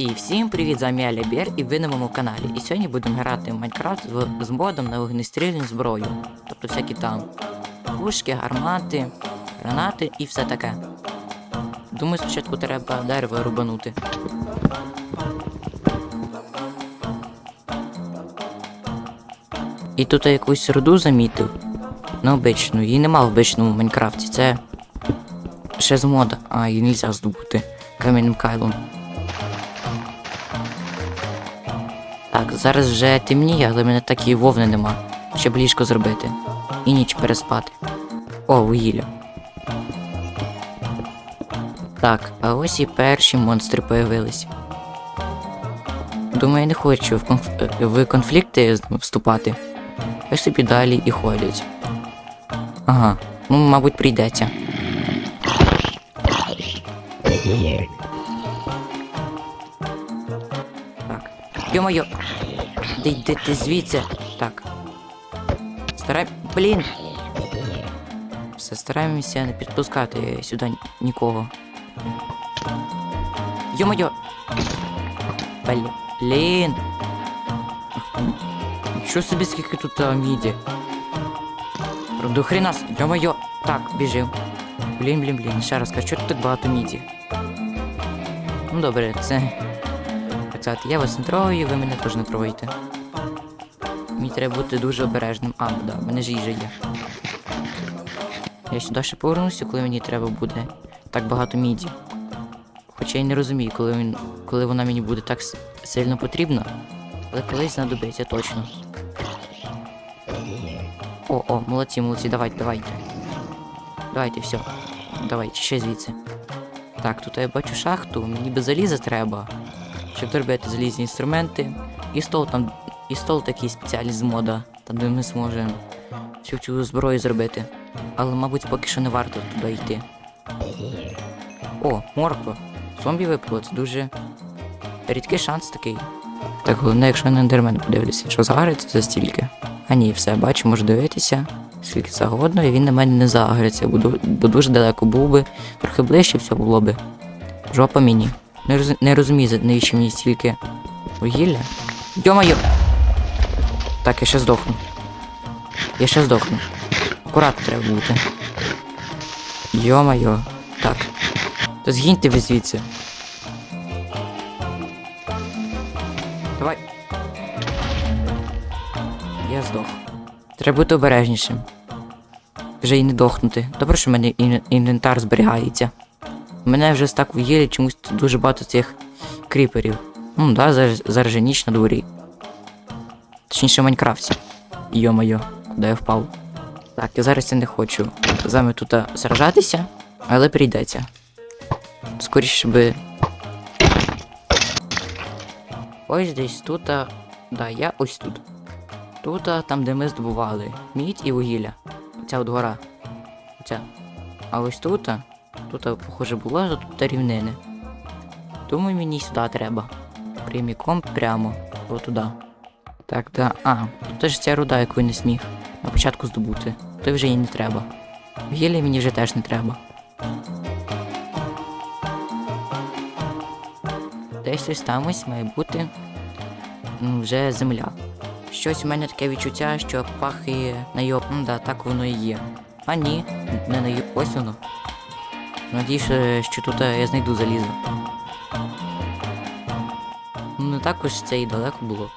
І всім привіт, з вами Аля Бєр і ви на моєму каналі. І сьогодні будемо грати в Майнкрафт з, модом на вогнестрільну зброю. Тобто всякі там пушки, гармати, гранати і все таке. Думаю, спочатку треба дерево рубанути. І тут я якусь руду замітив. Необичну, її нема в обичному Майнкрафті. Це ще з мода, а її нельзя здобути кам'яним кайлом. Так, зараз вже темніє, але в мене такі вовни нема. Щоб ліжко зробити. І ніч переспати. О, вугілля. Так, а ось і перші монстри появились. Думаю, не хочу в, конф... в конфлікти вступати. Хай собі далі і ходять. Ага, ну, мабуть, прийдеться. Йо-моє. Де йди ти звідси? Так. Старай. Блін. Все, стараємося не підпускати сюди ні- нікого. Йо-моє. Блін. Що собі скільки тут а, міді? До хрена, йо-моє. Так, біжив. Блін, блін, блін, ще раз кажу, що тут так багато міді? Ну добре, це. Сказати, я вас не трогаю, ви мене теж не трогаєте. Мені треба бути дуже обережним. А, да, в мене ж їжа є. Я сюди ще повернуся, коли мені треба буде так багато міді. Хоча я не розумію, коли, він, коли вона мені буде так сильно потрібна, але колись знадобиться точно. О, о, молодці, молодці, давайте, давайте. Давайте, все. Давайте, ще звідси. Так, тут я бачу шахту, мені би заліза треба, щоб зробити залізні інструменти. І стол там, і стол такий спеціальний з мода, там де ми зможемо всю цю зброю зробити. Але, мабуть, поки що не варто туди йти. О, морква. Зомбі випало, це дуже рідкий шанс такий. Так, головне, якщо на ендермен подивлюся, що загориться за стільки. А ні, все, бачу, можу дивитися, скільки завгодно, і він на мене не загориться, бо, дуже далеко був би, трохи ближче все було би. Жопа мені. Не, роз, не розумію, навіщо мені стільки вугілля. Йо-моє! Так, я ще здохну. Я ще здохну. Акуратно треба бути. Йо-моє. Так. То згиньте ви звідси. Давай. Я здох. Треба бути обережнішим. Вже й не дохнути. Добре, що в мене інвентар зберігається. Мене вже стак вугілля чомусь дуже багато цих кріперів. Ну да, зараз, ніч на дворі. Точніше в Майнкрафті. Йо-моє, куди я впав. Так, я зараз я не хочу з вами тут сражатися, але прийдеться. Скоріше би. Ось десь тут. а, Да, я ось тут. Тут, там, де ми здобували мідь і вугілля. Оця от гора. Оця. А ось тут, тут, похоже, було, а тут рівнини. Думаю, мені сюди треба. Пряміком прямо. Отуди. Так, да. А, тут ж ця руда, яку не сміг. На початку здобути. То вже їй не треба. Вугілля мені вже теж не треба. Десь ось там ось має бути вже земля. Щось у мене таке відчуття, що пахає на. Ну да, так воно і є. А ні, не на йоп. Ось воно. Надіюся, що тут е, я знайду залізо. Ну не так ось це і далеко було.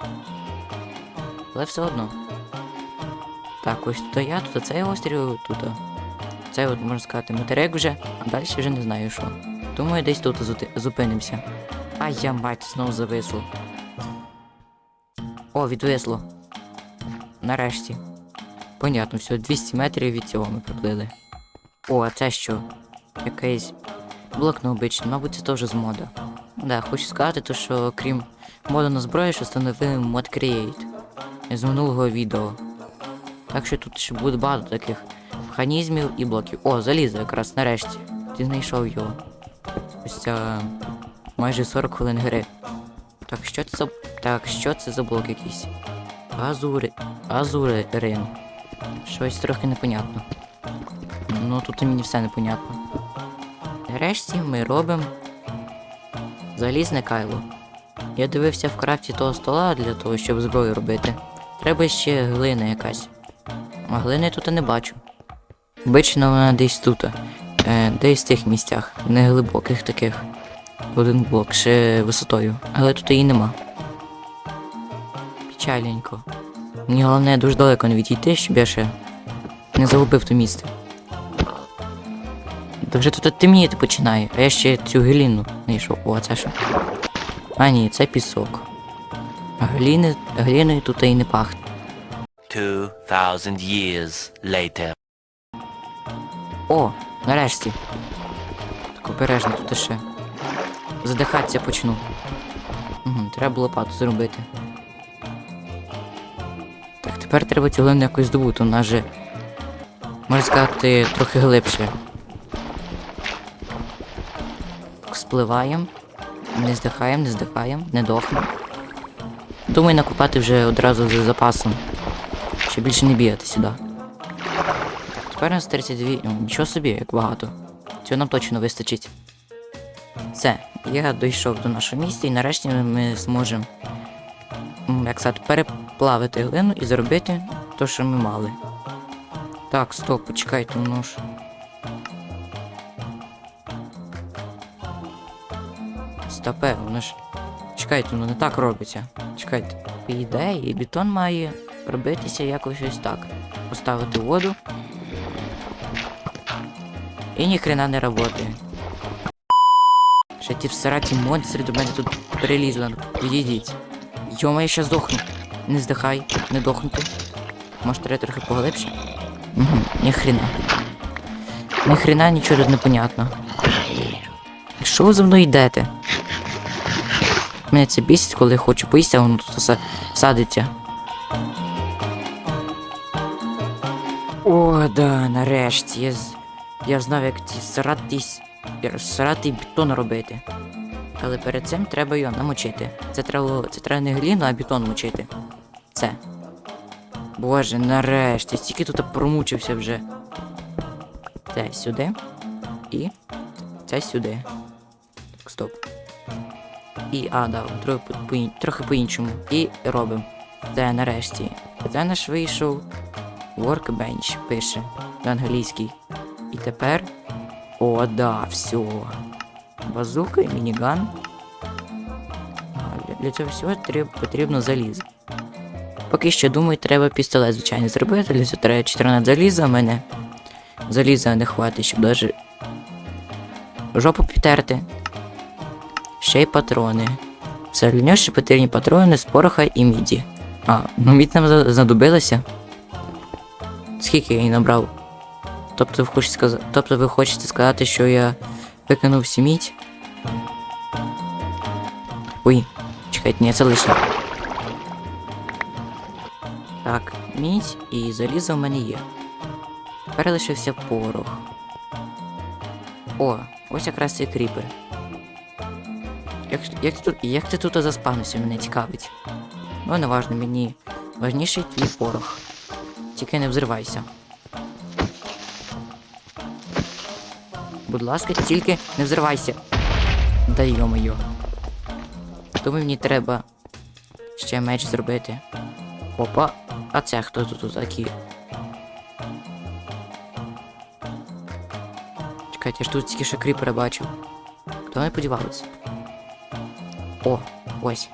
Але все одно. Так, ось тут я, тут цей острів, тут. Це от можна сказати материк вже, а далі вже не знаю що. Думаю, десь тут зупинимося. А я мать знов зависло. О, відвисло. Нарешті. Понятно, все, 200 метрів від цього ми приплили. О, а це що? Якийсь блок необичний, мабуть, це теж з мода. Да, хочу сказати, то, що крім моду на зброю, що встановили мод Create з минулого відео. Так що тут ще буде багато таких механізмів і блоків. О, залізо якраз нарешті. Ти знайшов його. Ось ця майже 40 хвилин гри. Так, що це за. Так, що це за блок якийсь? Азури. Азурин. Щось трохи непонятно. Ну тут і мені все непонятно. Нарешті ми робимо залізне кайло. Я дивився в крафті того стола для того, щоб зброю робити. Треба ще глина якась. А глини тут я не бачу. Обично вона десь тут. Е, десь в тих місцях, не глибоких таких. Один блок ще висотою. Але тут її нема. Печальненько. Мені головне дуже далеко не відійти, щоб я ще не загубив то місце. Та вже тут темніти починає, а я ще цю гліну знайшов. О, це що? А ні, це пісок. А гліни, гліною тут і не пахне. 2,000 years later. О, нарешті. Так обережно тут ще. Задихатися почну. Угу, треба було лопату зробити. Так, тепер треба цю глину якось здобути, вона же, можна сказати, трохи глибше. Так, Не здихаємо, не здихаємо, не дохнемо. Думаю, накопати вже одразу з запасом. Щоб більше не бігати сюди. Тепер у нас 32. О, нічого собі, як багато. Цього нам точно вистачить. Все, я дійшов до нашого місця і нарешті ми зможемо, як сказати, переплавити глину і зробити те, що ми мали. Так, стоп, почекайте, воно ж. Стопе, воно ж. Чекайте, воно не так робиться. Чекайте. По ідеї, бетон має робитися якось ось так. Поставити воду. І ніхрена не работає. Ще ті всраті монстри до мене тут прилізли. Відійдіть. Йома, я ще здохну. Не здихай, не дохнути. Може треба трохи поглибше? Угу, ніхрена. Ніхрена нічого тут не понятно. Що ви за мною йдете? Мене це бісить, коли я хочу поїсти, а воно тут садиться. О, да, нарешті. Я, я знав, як ці сраті, с- бетон робити. Але перед цим треба його намочити. Це треба, це треба не гліну, а бетон мочити. Це. Боже, нарешті, стільки тут промучився вже. Це сюди. І це сюди. Так, стоп. І, а, да, трохи, по, по, трохи по-іншому. І робимо. Це нарешті. Це наш вийшов. Workbench пише на англійській. І тепер. О, да, все. Базука і мініган. Для- цього всього потрібно залізо. Поки що думаю, треба пістолет, звичайно, зробити. Для цього треба 14 заліза, в мене заліза не хватить, щоб навіть жопу підтерти. Ще й патрони. Все для ще потрібні патрони з пороха і міді. А, ну мідь нам знадобилося. Скільки я її набрав? Тобто ви хочете сказати, тобто ви хочете сказати, що я викинув всю мідь? Ой, чекайте, ні, це лише. Так, мідь і залізо в мене є. Тепер лишився порох. О, ось якраз цей кріпер. Як, як, тут, як ти тут заспавнився, мене цікавить. Ну, не важно, мені важніший твій порох. Тільки не взривайся. Будь ласка, тільки не взривайся. Да йо-моє. Думаю, мені треба ще меч зробити. Опа, а це хто тут такі? Чекайте, я ж тут тільки що кріпера бачив. Куди вони подівались? О, ось.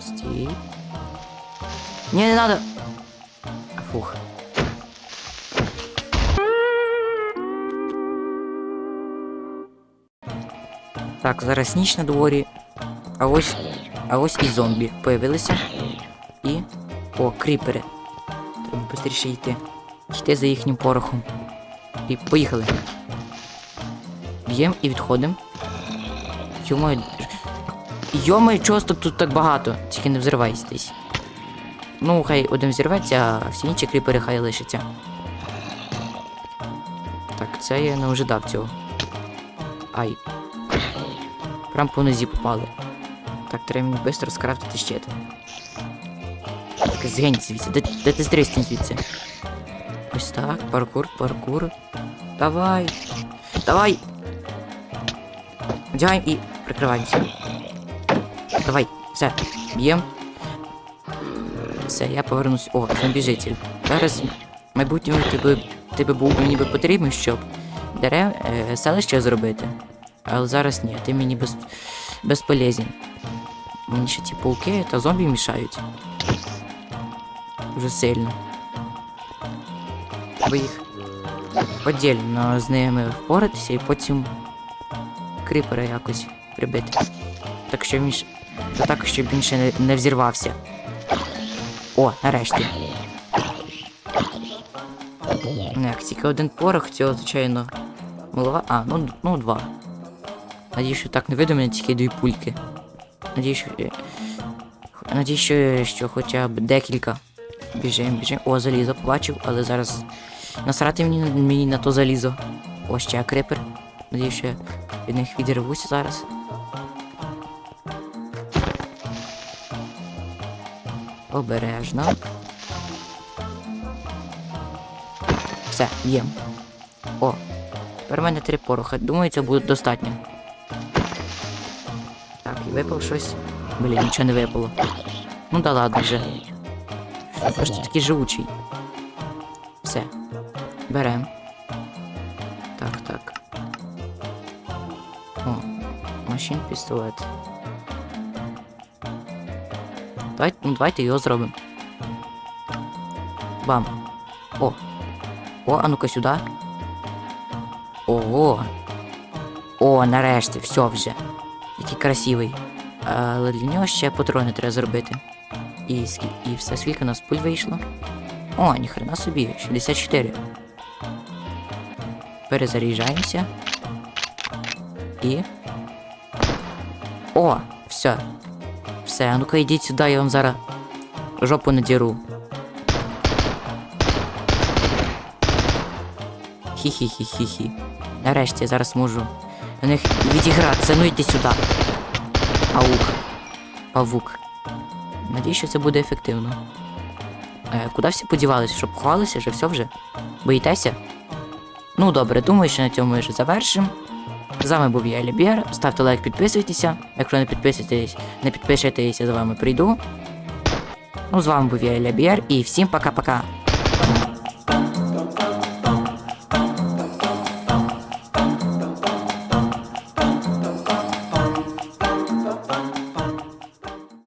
Стій. Не, не надо. Фух. Так, зараз ніч на дворі. А ось. А ось і зомбі появилися. І. О, кріпери. Треба швидше йти. Йти за їхнім порохом. І поїхали. Б'ємо і відходимо. Йомо. Йомо, чого ж тут так багато? Тільки не взривайтесь. Ну, хай один взірветься, а всі інші кріпери хай лишаться. Так, це я не ожидав цього. Ай. Прям по нозі попали. Так, треба мені швидко скрафтити щит. Так, згинь звідси. Де, де ти стріснь звідси? Ось так, паркур, паркур. Давай. Давай. Вдягаємо і прикриваємося. давай, все, б'єм. Все, я повернусь. О, зомбіжитель. Зараз в майбутньому тебе, тебе був би ніби потрібен, щоб дерев е, селище зробити. Але зараз ні, ти мені без, безполезен. Мені ще ті пауки та зомбі мішають. Дуже сильно. Треба їх подільно з ними впоратися і потім кріпера якось прибити. Так що він. Та так, щоб він ще не, не взірвався. О, нарешті. Ну, як тільки один порох, цього, звичайно. Малова. А, ну, ну два. Надіюсь, що так не видно мене тільки дві пульки. Надіюсь, що. е, Надіюсь, що, хоча б декілька. Біжим, біжим. О, залізо побачив, але зараз. Насрати мені, мені на то залізо. О, ще крипер. Надіюсь, що від них відірвуся зараз. Обережно. Все, їм. О, тепер в мене три пороха. Думаю, це буде достатньо. Так, і випав щось. Блін, нічого не випало. Ну да ладно вже. Ти такий живучий? Все. Берем. Машин пістолет. Давайте, ну, давайте його зробимо. Бам. О. О, а ну-ка сюди. Ого. О, нарешті, все вже. Який красивий. Але для нього ще патрони треба зробити. І, і все, скільки у нас пуль вийшло? О, ніхрена собі, 64. Перезаряджаємося. І. О, все. Все, ну-ка йдіть сюди, я вам зараз жопу надіру. Хі-хі-хі-хі-хі. Нарешті я зараз можу на них відігратися. Ну йди сюди. Паук. Павук. Надіюсь, що це буде ефективно. Е, куди всі подівалися? Щоб ховалися вже все вже? Боїтеся? Ну добре, думаю, що на цьому ми вже завершимо. З вами був я Елібєр. Ставте лайк, підписуйтеся. Якщо не підписуєтесь, не підпишетесь, я за вами прийду. Ну, з вами був я Елібєр і всім пока-пока.